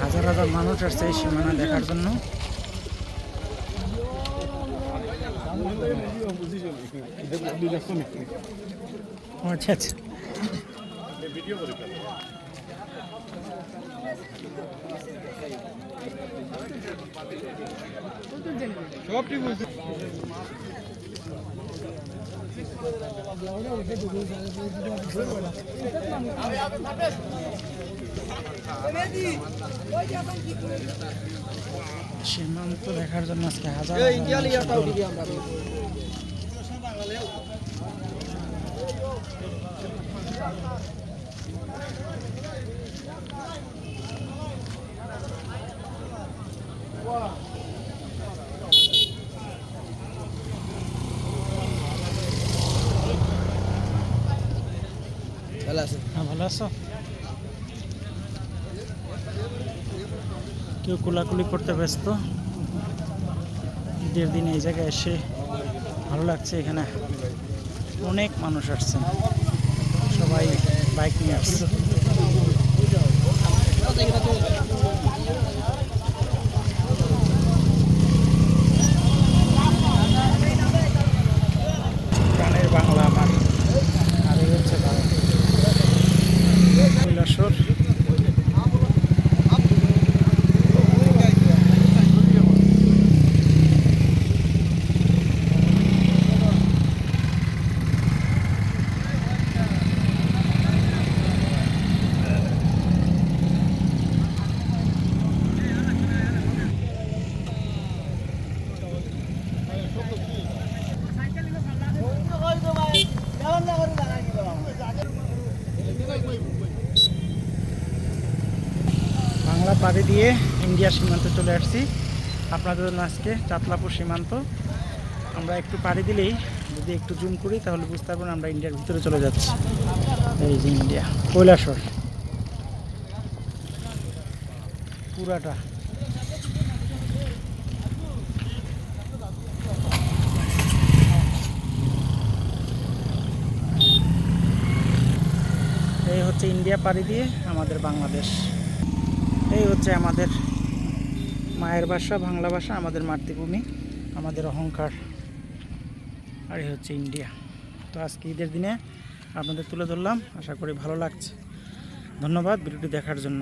হাজার হাজার মানুষ আসছে এই সীমানা দেখার জন্য। আচ্ছা আচ্ছা। আচ্ছা সীমান্ত দেখার জন্য আজকে হাজার হাজার হ্যাঁ ভালো আছো কেউ কোলাকুলি করতে ব্যস্ত ঈদের দিন এই জায়গায় এসে ভালো লাগছে এখানে অনেক মানুষ আসছে সবাই বাইক নিয়ে আসছে বাংলা আমার আর এই হচ্ছে ভারত কৈলাসর পাড়ি দিয়ে ইন্ডিয়া সীমান্তে চলে আসছি। আপনাদের জন্য আজকে চাতলাপুর সীমান্ত। আমরা একটু পাড়ি দিলেই, যদি একটু জুম করি, তাহলে বুঝতে পারবেন আমরা ইন্ডিয়ার ভিতরে চলে যাচ্ছি। এই যে ইন্ডিয়া, কৈলাসর। পুরাটা। এই হচ্ছে ইন্ডিয়া পাড়ি দিয়ে আমাদের বাংলাদেশ। এই হচ্ছে আমাদের মায়ের ভাষা বাংলা ভাষা আমাদের মাতৃভূমি, আমাদের অহংকার, আর এই হচ্ছে ইন্ডিয়া। তো আজকে ঈদের দিনে আপনাদের তুলে ধরলাম, আশা করি ভালো লাগছে। ধন্যবাদ ভিডিওটি দেখার জন্য।